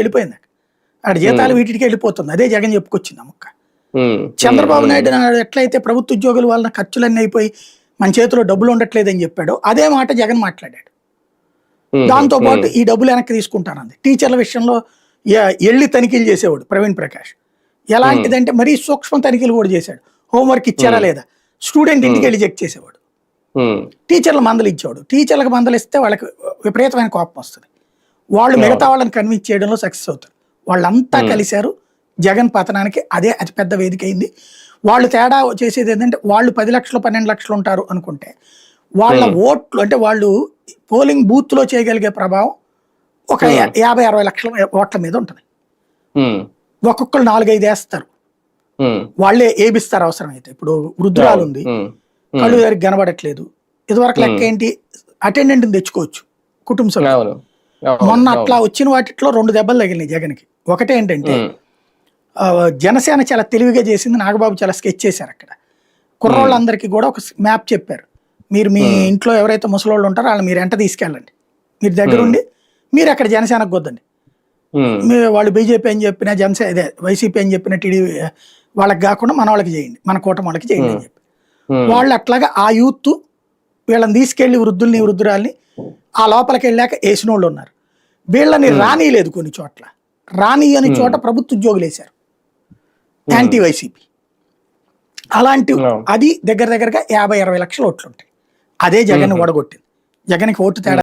వెళ్ళిపోయింది అక్కడ. జీతాలు వీటికి వెళ్ళిపోతుంది. అదే జగన్ చెప్పుకొచ్చింది ఆ ముక్క. ఉమ్, చంద్రబాబు నాయుడు నాయుడు ఎట్లయితే ప్రభుత్వ ఉద్యోగుల వలన ఖర్చులన్నీ అయిపోయి మన చేతిలో డబ్బులు ఉండట్లేదని చెప్పాడో అదే మాట జగన్ మాట్లాడాడు. దాంతో పాటు ఈ డబ్బులు వెనక్కి తీసుకుంటానంది. టీచర్ల విషయంలో ఎళ్ళి తనిఖీలు చేసేవాడు ప్రవీణ్ ప్రకాష్. ఎలాంటిదంటే మరీ సూక్ష్మ తనిఖీలు కూడా చేశాడు. హోంవర్క్ ఇచ్చారా లేదా? స్టూడెంట్ ఇంటికి వెళ్ళి చెక్ చేసేవాడు. టీచర్లు మందలు ఇచ్చేవాడు. టీచర్లకు మందలు ఇస్తే వాళ్ళకి విపరీతమైన కోపం వస్తుంది. వాళ్ళు మిగతా వాళ్ళని కన్విన్స్ చేయడంలో సక్సెస్ అవుతారు. వాళ్ళంతా కలిశారు. జగన్ పతనానికి అదే అతిపెద్ద వేదిక అయింది. వాళ్ళు తేడా చేసేది ఏంటంటే వాళ్ళు పది లక్షలు పన్నెండు లక్షలు ఉంటారు అనుకుంటే వాళ్ళ ఓట్లు అంటే వాళ్ళు పోలింగ్ బూత్లో చేయగలిగే ప్రభావం ఒక యాభై అరవై లక్షల ఓట్ల మీద ఉంటుంది. ఒక్కొక్కరు నాలుగైదు వేస్తారు. వాళ్ళే ఏబిస్తారు అవసరమైతే. ఇప్పుడు వృద్ధురాలు ఉంది. కళ్ళు గారికి కనబడట్లేదు. ఇదివరకు లెక్క ఏంటి? అటెండెంట్ తెచ్చుకోవచ్చు. కుటుంబ సభ్యులు. మొన్న అట్లా వచ్చిన వాటిలో రెండు దెబ్బలు తగిలినాయి జగన్కి. ఒకటి ఏంటంటే జనసేన చాలా తెలివిగా చేసింది నాగబాబు చాలా స్కెచ్ చేశారు అక్కడ. కుర్రోళ్ళందరికీ కూడా ఒక మ్యాప్ చెప్పారు. మీరు మీ ఇంట్లో ఎవరైతే ముసలోళ్ళు ఉంటారో వాళ్ళని మీరు ఎంట తీసుకెళ్ళండి. మీరు దగ్గరుండి మీరు అక్కడ జనసేనకు వద్దండి. ఉమ్, మీ వాళ్ళు బీజేపీ అని చెప్పిన జనసేన ఇదే వైసీపీ అని చెప్పిన టీడీపీ వాళ్ళకి కాకుండా మన వాళ్ళకి చేయండి. మన కూటమి వాళ్ళకి చేయండి అని చెప్పి. వాళ్ళు అట్లాగా ఆ యూత్ వీళ్ళని తీసుకెళ్ళి వృద్ధుల్ని వృద్ధురాల్ని ఆ లోపలికి వెళ్ళాక వేసిన వాళ్ళు ఉన్నారు. వీళ్ళని రానియలేదు కొన్ని చోట్ల. రాని అని చోట ప్రభుత్వ ఉద్యోగులు వేశారు. యాంటీ వైసీపీ అలాంటి. అది దగ్గర దగ్గరగా యాభై అరవై లక్షల ఓట్లు ఉంటాయి అదే జగన్ ఓడగొట్టింది. జగన్కి ఓటు తేడా